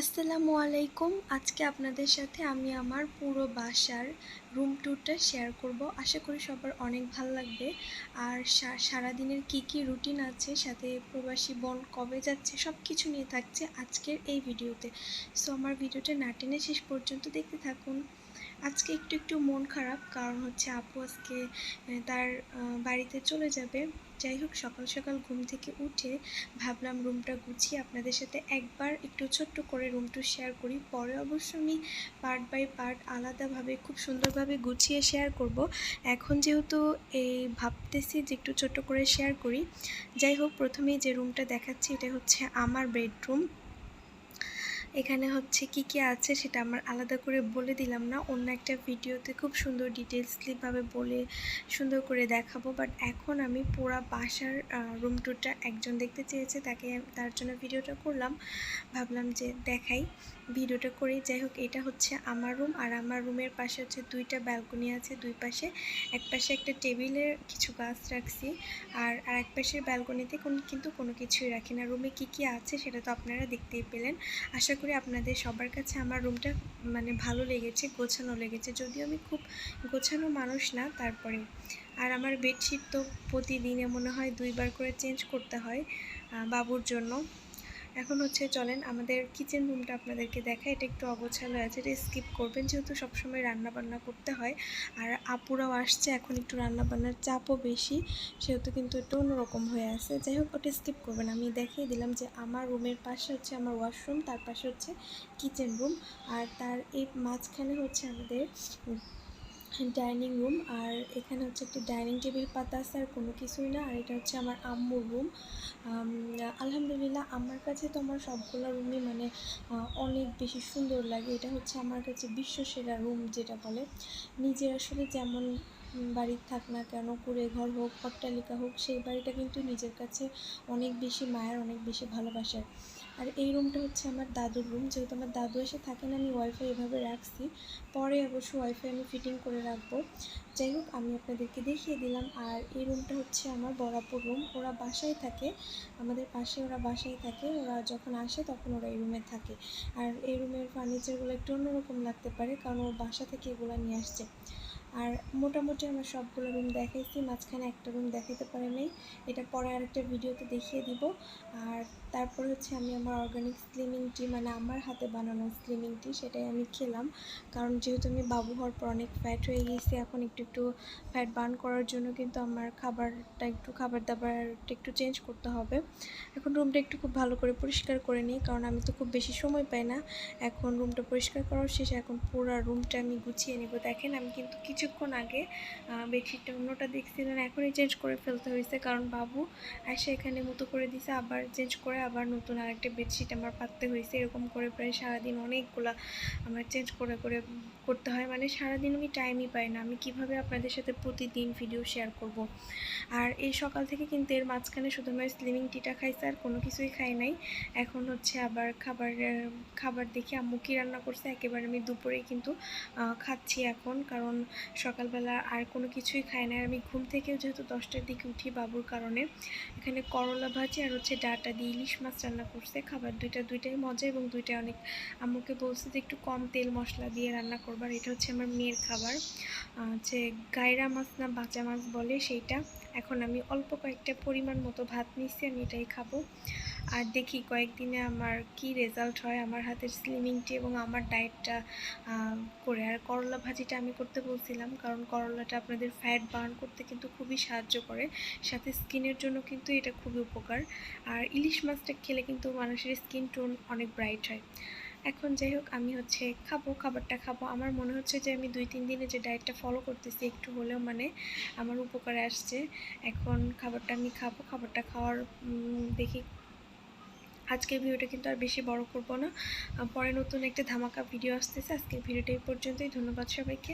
আসসালামু আলাইকুম। আজকে আপনাদের সাথে আমি আমার পুরো বাসার রুম ট্যুরটা শেয়ার করব। আশা করি সবার অনেক ভালো লাগবে। আর সারাদিনের কি কি রুটিন আছে, সাথে প্রবাসী বোন কবে যাচ্ছে সব কিছু নিয়ে থাকছে আজকের এই ভিডিওতে সো আমার ভিডিওটা না টেনে শেষ পর্যন্ত দেখতে থাকুন। আজকে একটু একটু মন খারাপ, কারণ হচ্ছে আপু আজকে তার বাড়িতে চলে যাবে। যাই হোক সকাল সকাল ঘুম থেকে উঠে ভাবলাম রুমটা গুছিয়ে আপনাদের সাথে একবার একটু ছোট্ট করে রুমটু শেয়ার করি। পরে অবশ্য আমি পার্ট বাই পার্ট আলাদাভাবে, খুব সুন্দরভাবে গুছিয়ে শেয়ার করব। এখন যেহেতু এই ভাবতেছি যে একটু ছোট্ট করে শেয়ার করি যাই হোক প্রথমেই যে রুমটা দেখাচ্ছি, এটা হচ্ছে আমার বেডরুম এখানে হচ্ছে কি কি আছে সেটা আমার আলাদা করে বলে দিলাম না। অন্য একটা ভিডিওতে খুব সুন্দর ডিটেলসলিভাবে বলে সুন্দর করে দেখাবো। বাট এখন আমি পুরা বাসার রুম টুরটা একজন দেখতে চেয়েছে, তাকে তার জন্য ভিডিওটা করলাম। ভাবলাম যে দেখাই। ভিডিওটা করি। যাই হোক, এটা হচ্ছে আমার রুম আর আমার রুমের পাশে হচ্ছে দুইটা ব্যালকনি আছে দুই পাশে। এক পাশে একটা টেবিলের কিছু গাছ রাখছি আর আর এক পাশের ব্যালকনিতে কোন, কিন্তু কোনো কিছুই রাখি না। রুমে কি কি আছে সেটা তো আপনারা দেখতেই পেলেন। আশা করি আপনাদের সবার কাছে আমার রুমটা মানে ভালো লেগেছে, গোছানো লেগেছে। যদিও আমি খুব গোছানো মানুষ না তারপরে। আর আমার বেডশিট তো প্রতিদিনে মনে হয় দুইবার করে চেঞ্জ করতে হয় বাবুর জন্য। এখন হচ্ছে চলেন আমাদের কিচেন রুমটা আপনাদেরকে দেখা এটা একটু অগোছালো আছে, এটা স্কিপ করবেন। যেহেতু সবসময় রান্নাবান্না করতে হয়, আর আপুরাও আসছে, এখন একটু রান্নাবান্নার চাপও বেশি, সেহেতু কিন্তু একটু অন্যরকম হয়ে আছে। যাই হোক, ওটা স্কিপ করবেন। আমি দেখিয়ে দিলাম যে আমার রুমের পাশে হচ্ছে আমার ওয়াশরুম তার পাশে হচ্ছে কিচেন রুম আর তার এই মাঝখানে হচ্ছে আমাদের ডাইনিং রুম আর এখানে হচ্ছে একটি ডাইনিং টেবিল পাতা আছে আর কোনো কিছুই না। আর এটা হচ্ছে আমার আম্মুর রুম। আলহামদুলিল্লাহ আমার কাছে তো আমার সবগুলো রুমই মানে অনেক বেশি সুন্দর লাগে। এটা হচ্ছে আমার কাছে বিশ্বসেরা রুম যেটা বলে। নিজের আসলে যেমন বাড়ির থাক না কেন, কুড়ে ঘর হোক, অট্টালিকা হোক, সেই বাড়িটা কিন্তু নিজের কাছে অনেক বেশি মায়ের, অনেক বেশি ভালোবাসার। আর এই রুমটা হচ্ছে আমার দাদুর রুম যেহেতু আমার দাদু এসে থাকেন আমি ওয়াইফাই এভাবে রাখছি। পরে অবশ্য ওয়াইফাই আমি ফিটিং করে রাখব। যাই হোক, আমি আপনাদেরকে দেখিয়ে দিলাম। আর এই রুমটা হচ্ছে আমার বরাপুর রুম ওরা বাসায় থাকে। আমাদের পাশে ওরা বাসায় থাকে। ওরা যখন আসে, তখন ওরা এই রুমে থাকে। আর এই রুমের ফার্নিচারগুলো একটু অন্যরকম লাগতে পারে, কারণ ও বাসা থেকে এগুলো নিয়ে আসছে। আর মোটামুটি আমার সবগুলো রুম দেখাইছি, মাঝখানে একটা রুম দেখাতে পারে নাই। এটা পরে আরেকটা ভিডিওতে দেখিয়ে দিব। আর তারপর হচ্ছে আমি আমার অর্গানিক স্লিমিং টি মানে আমার হাতে বানানো স্লিমিং টি সেটাই আমি খেলাম। কারণ যেহেতু আমি বাবু হওয়ার পর অনেক ফ্যাট হয়ে গেছি, এখন একটু একটু ফ্যাট বার্ন করার জন্য কিন্তু আমার খাবারটা একটু খাবার দাবারটা একটু চেঞ্জ করতে হবে। এখন রুমটা একটু খুব ভালো করে পরিষ্কার করে নিই, কারণ আমি তো খুব বেশি সময় পাই না। এখন রুমটা পরিষ্কার করার শেষে এখন পুরো রুমটা আমি গুছিয়ে নেব। দেখেন আমি কিন্তু কিছুক্ষণ আগে বেডশিটটা অন্যটা দেখছিলেন, এখনই চেঞ্জ করে ফেলতে হয়েছে। কারণ বাবু এসে এখানে মতো করে দিছে, আবার চেঞ্জ করে আবার নতুন আরেকটা বেডশিট আমার পাততে হয়েছে। এরকম করে প্রায় সারাদিন অনেকগুলা আমার চেঞ্জ করে করে করতে হয়। মানে সারাদিন আমি টাইমই পাই না। আমি কীভাবে আপনাদের সাথে প্রতিদিন ভিডিও শেয়ার করব? আর এই সকাল থেকে কিন্তু এর মাঝখানে শুধু আমি স্লিমিং টিটা খাইছে, আর কোনো কিছুই খাই নাই। এখন হচ্ছে আবার খাবার খাবার দেখে আম্মু কী রান্না করছে, একেবারে আমি দুপুরে কিন্তু খাচ্ছি এখন। কারণ সকালবেলা আর কোনো কিছুই খাই না। আমি ঘুম থেকেও যেহেতু দশটার দিকে উঠি বাবুর কারণে, এখানে করলা ভাজি আর হচ্ছে ডাটা দিয়ে ইলিশ মাছ রান্না করছে। খাবার দুইটা, দুইটাই মজা এবং দুইটাই অনেক আম্মুকে বলছে যে একটু কম তেল মশলা দিয়ে রান্না করবার এটা হচ্ছে আমার মেয়ের খাবার। হচ্ছে গায়রা মাছ না বাঁচা মাছ বলে সেইটা। এখন আমি অল্প কয়েকটা পরিমাণ মতো ভাত নিচ্ছি, আমি এটাই খাব। আর দেখি কয়েকদিনে আমার কি রেজাল্ট হয়, আমার হাতের স্লিমিংটি এবং আমার ডায়েটটা করে। আর করলা ভাজিটা আমি করতে বলছিলাম, কারণ করলাটা আপনাদের ফ্যাট বার্ন করতে কিন্তু খুবই সাহায্য করে। সাথে স্কিনের জন্য কিন্তু এটা খুবই উপকার। আর ইলিশ মাছটা খেলে কিন্তু মানুষের স্কিন টোন অনেক ব্রাইট হয়। এখন যাই হোক, আমি হচ্ছে খাব, খাবারটা খাব। আমার মনে হচ্ছে যে আমি দুই, তিন দিনে যে ডায়েটটা ফলো করতেছি, একটু হলেও মানে আমার উপকারে আসছে। এখন খাবারটা আমি খাব, খাবারটা খাওয়ার দেখি আজকের ভিডিওটা কিন্তু আর বেশি বড় করব না। পরে নতুন একটা ধামাকা ভিডিও আসতেছে। আজকের ভিডিওটা এই পর্যন্তই। ধন্যবাদ সবাইকে।